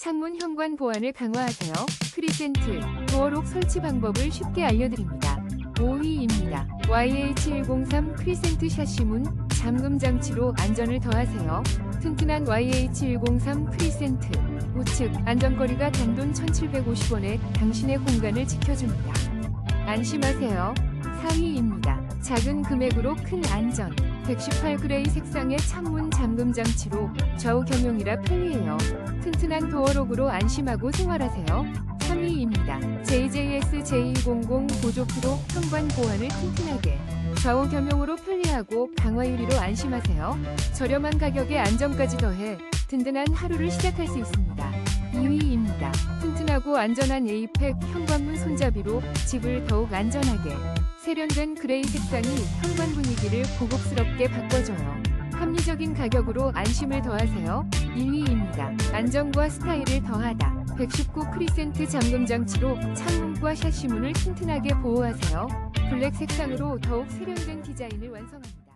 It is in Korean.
창문 현관 보안을 강화하세요. 크리센트, 도어록 설치 방법을 쉽게 알려드립니다. 5위입니다. YH103 크리센트 샤시문 잠금 장치로 안전을 더하세요. 튼튼한 YH103 크리센트 우측 안전거리가 단돈 1,750원에 당신의 공간을 지켜줍니다. 안심하세요. 4위입니다. 작은 금액으로 큰 안전 118그레이 색상의 창문 잠금 장치로 좌우 겸용이라 편리해요. 튼튼한 도어록으로 안심하고 생활하세요. 3위입니다. JJS J200 보조 프로 현관 보안을 튼튼하게 좌우 겸용으로 편리하고 강화 유리로 안심하세요. 저렴한 가격에 안전까지 더해 든든한 하루를 시작할 수 있습니다. 2위입니다. 튼튼하고 안전한 에이펙 현관문 손잡이로 집을 더욱 안전하게 세련된 그레이 색상이 현관 분위기를 고급스럽게 바꿔줘요. 합리적인 가격으로 안심을 더하세요. 1위입니다. 안정과 스타일을 더하다. 119 크리센트 잠금 장치로 창문과 샤시문을 튼튼하게 보호하세요. 블랙 색상으로 더욱 세련된 디자인을 완성합니다.